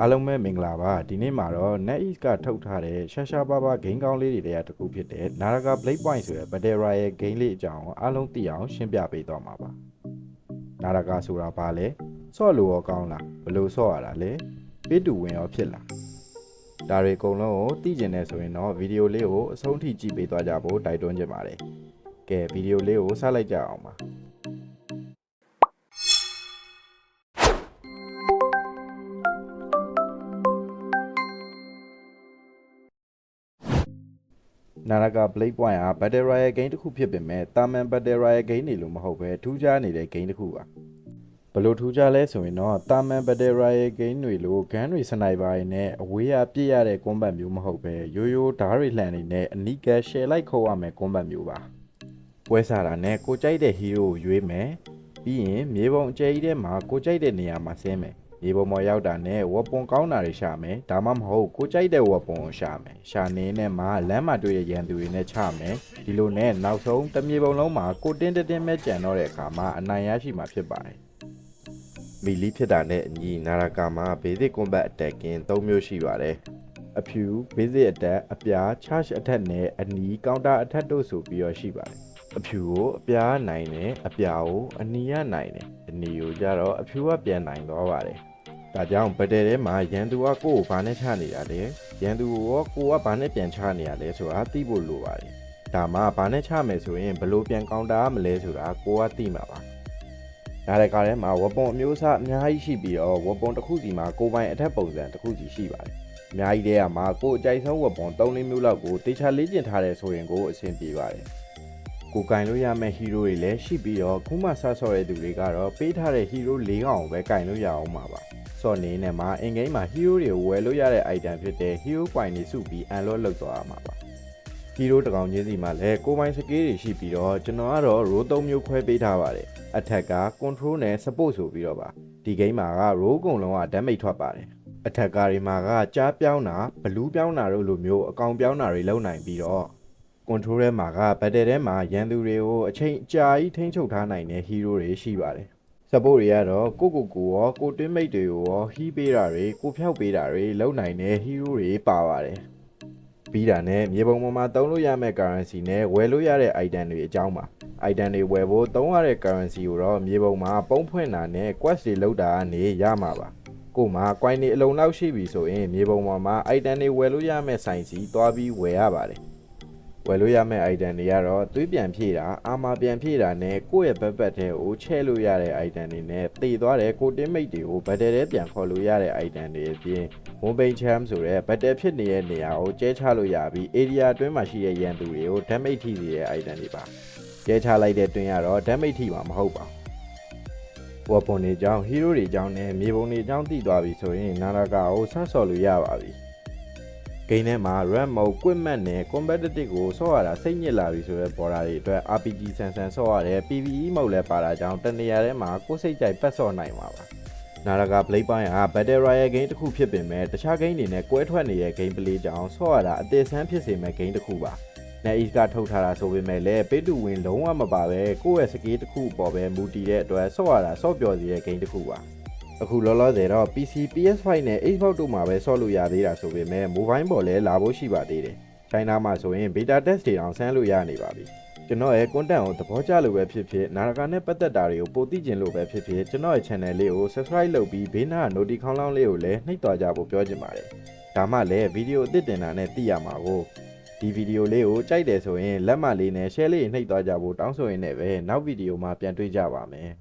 အားလုံးပဲမင်္ဂလာပါဒီနေ့မှာတော့ NetEase ကထုတ်ထားတဲ့ရှာရှာပါပါဂိမ်းကောင်းလေးတွေတည်းတစ်ခုဖြစ်တဲ့ Naraka Blade Point ဆိုတဲ့ Battle Royale ဂိမ်းလေးအကြောင်းအားလုံးသိအောင်ရှင်းပြပေးသွားမှာပါ Naraka ဆိုတာဘာလဲဆော့လို့ရောကောင်းလားဘယ်လိုဆော့ရတာလဲပေးတူဝင်ရောဖြစ်လားဒါတွေအကုန်လုံးကိုသိကျင်နေဆိုရင်တော့ဗီဒီယိုလေးကိုအဆုံးထိကြည့်ပေးသွားကြဖို့တိုက်တွန်းချင်ပါတယ်ကဲဗီဒီယိုလေးကိုစလိုက်ကြအောင်ပါ နာရကာ Blade Point ဟာ Battle Royale game တစ်ခုဖြစ်ပေမဲ့တာမန် Battle Royale game တွေလို့မဟုတ်ပဲထူးခြားနေတဲ့ game တစ်ခုပါဘယ်လို့ထူးခြားလဲဆိုရင်တော့တာမန် Battle Royale game တွေလို gun တွေစနိုက်ပါတွေနဲ့အဝေးအပြစ်ရတဲ့ combat မျိုးမဟုတ်ပဲရိုးရိုးဓာတ်တွေလှန်နေနဲ့အနီးကပ် share လိုက်ခုတ်ရမယ် combat မျိုးပါပွဲစားတာနဲ့ကိုကြိုက်တဲ့ hero ကိုရွေးမယ်ပြီးရင်မြေပုံအကျဲကြီးထဲမှာကိုကြိုက်တဲ့နေရာမှာဆင်းမယ် မြေပုံပေါ်ရောက်တာနဲ့ဝပွန်ကောင်းတာတွေရှာမယ်ဒါမှမဟုတ်ကိုကြိုက်တဲ့ဝပွန်ကိုရှာမယ်ရှာနေနဲ့မှလမ်းမှာတွေ့တဲ့ရန်သူတွေနဲ့ချမယ်ဒီလိုနဲ့နောက်ဆုံးတစ်မြေပုံလုံးမှာကိုတင်းတင်းတင်းပဲကြံတော့တဲ့အခါမှာအနိုင်ရရှိမှာဖြစ်ပါတယ်မီလီဖြစ်တာနဲ့အညီနာရာကာမှာ basic combat attacking ၃မျိုးရှိပါတယ်အဖြူ basic attack အပြား charge attack နဲ့အနီး counter attack တို့ဆိုပြီးတော့ရှိပါတယ်အဖြူကိုအပြားနိုင်တယ်အပြာကိုအနီးရနိုင်တယ်အနီကိုကြတော့အဖြူကပြန်နိုင်သွားပါတယ် ဒါကြောင့်ဘတ်တယ်ထဲမှာရန်သူကကိုယ့်ကိုဘာနဲ့ချနေတာလဲရန်သူကိုကိုကဘာနဲ့ပြန်ချနေရလဲဆိုတာသိဖို့လိုပါတယ်ဒါမှဘာနဲ့ချမယ်ဆိုရင်ဘယ်လို့ပြန်ကောင်တာမလဲဆိုတာကိုကသိမှာပါဒါတဲ့ကားထဲမှာဝပွန်အမျိုးအစားအများကြီးရှိပြီးတော့ဝပွန်တစ်ခုစီမှာကိုယ်ပိုင်အထက်ပုံစံတစ်ခုစီရှိပါတယ်အများကြီးတည်းကမှာကိုယ်အကြိုက်ဆုံးဝပွန်3-4မျိုးလောက်ကိုတေချာလေ့ကျင့်ထားတယ်ဆိုရင်ကိုအဆင်ပြေပါတယ် ကိုကင်လို့ရမယ့်ဟီးရိုးတွေလည်းရှိပြီးတော့ခုမှစဆော့တဲ့သူတွေကတော့ပေးထားတဲ့ဟီးရိုး၄កောင်ကိုပဲကင်လို့ရအောင်ပါပါစော့နေနဲ့မှာအင်ဂိမ်းမှာ hero တွေကိုဝယ်လို့ရတဲ့ item ဖြစ်တဲ့ hero point တွေစုပြီး unlock လုပ်သွားရမှာပါ hero တစ်ကောင်ချင်းစီမှာလည်းကိုယ်ပိုင်စကေးတွေရှိပြီးတော့ကျွန်တော်ကတော့ row 3မျိုးခွဲပေးထားပါတယ် attack က control နဲ့ support ဆိုပြီးတော့ပါဒီ game မှာက row ကုန်လုံးက damage ထွက်ပါတယ် attack တွေမှာကကြားပြောင်းတာဘလူးပြောင်းတာတို့လိုမျိုးအကောင်ပြောင်းတာတွေလုပ်နိုင်ပြီးတော့ control ထဲမှာက battle ထဲမှာရန်သူတွေကိုအချိန်အကြာကြီးထိန်းချုပ်ထားနိုင်တဲ့ hero တွေရှိပါတယ် support တွေကတော့ကိုကိုကိုရောကိုတွင်းမိတ်တွေကိုရောဟီးပေးတာတွေကိုဖျောက်ပေးတာတွေလုံနိုင်တဲ့ hero တွေပါပါတယ်ပြီးတာနဲ့မြေပုံပေါ်မှာသုံးလို့ရမယ့် currency နဲ့ဝယ်လို့ရတဲ့ item တွေအကြောင်းပါ item တွေဝယ်ဖို့သုံးရတဲ့ currency ကိုတော့မြေပုံမှာပုံဖွင့်တာနဲ့ quest တွေလောက်တာကနေရမှာပါကို့မှာ coin တွေအလုံးလောက်ရှိပြီဆိုရင်မြေပုံပေါ်မှာ item တွေဝယ်လို့ရမယ့်ဆိုင်စီသွားပြီးဝယ်ရပါတယ် ဝယ်လို့ရမယ့် item တွေကတော့သွေးပြန်ဖြည့်တာအာမာပြန်ဖြည့်တာနဲ့ကိုယ့်ရဲ့ဘက်ဘက်ထဲကိုချဲ့လို့ရတဲ့ item တွေနဲ့တည်သွားတဲ့ကိုတင်းမိတ်တွေကိုဘတ်တယ်ထဲပြန်ခေါ်လို့ရတဲ့ item တွေအပြင် mobile champ ဆိုတဲ့ဘတ်တယ်ဖြစ်နေတဲ့နေရာကိုကျဲချလို့ရပြီး area အတွင်းမှာရှိတဲ့ရန်သူတွေကို damage ထိစေတဲ့ item တွေပါကျဲချလိုက်တဲ့တွင်ကတော့ damage ထိမှာမဟုတ်ပါဘူးဝပွန်တွေအကြောင်း hero တွေအကြောင်းနဲ့မြေပုံတွေအကြောင်းသိသွားပြီဆိုရင်နာရာကာကိုဆတ်ဆော်လို့ရပါပြီ ဂိမ်းထဲမှာ red mode equipment နဲ့ competitive ကိုဆော့ရတာစိတ်ညစ်လာပြီဆိုတဲ့ border တွေအတွက် RPG ဆန်ဆန်ဆော့ရတယ် PVE mode လည်းပါတာကြောင့်တနေရာထဲမှာကိုယ်စိတ်ကြိုက်ပတ်ဆော့နိုင်မှာပါနာရကာ Blade Point က Battle Royale game တစ်ခုဖြစ်ပေမဲ့တခြား game တွေနဲ့ကွဲထွက်နေတဲ့ game play ကြောင့်ဆော့ရတာအသေးဆန်းဖြစ်စေမဲ့ game တစ်ခုပါ NetEase ကထုတ်ထားတာဆိုပေမဲ့လည်း pay to win လုံးဝမပါပဲကိုယ့်ရဲ့ skill တစ်ခုပေါ်ပဲမူတည်တဲ့အတွက်ဆော့ရတာဆော့ပျော်စေတဲ့ game တစ်ခုပါ အခုလောလောဆယ်တော့ PC PS5 နဲ့ Xbox တို့မှာပဲဆော့လို့ရသေးတာဆိုပေမဲ့ mobile ပေါ်လည်းလာဖို့ရှိပါသေးတယ်။ China မှာဆိုရင် beta test တွေအောင်ဆန်းလို့ရနေပါပြီ။ကျွန်တော်ရဲ့ content ကိုသဘောကျလို့ပဲဖြစ်ဖြစ်နာရကာနဲ့ပတ်သက်တာတွေကိုပိုသိကျင်လို့ပဲဖြစ်ဖြစ်ကျွန်တော်ရဲ့ channel လေးကို subscribe လုပ်ပြီးဘေးနား notification ခေါင်းလောင်းလေးကိုလည်းနှိပ်သွားကြဖို့ပြောချင်ပါတယ်။ဒါမှလည်းဗီဒီယိုအသစ်တင်တာနဲ့သိရမှာကိုဒီဗီဒီယိုလေးကိုကြိုက်တယ်ဆိုရင်လက်မလေးနဲ့ share လေးနှိပ်သွားကြဖို့တောင်းဆိုရင်းနဲ့ပဲနောက်ဗီဒီယိုမှာပြန်တွေ့ကြပါမယ်။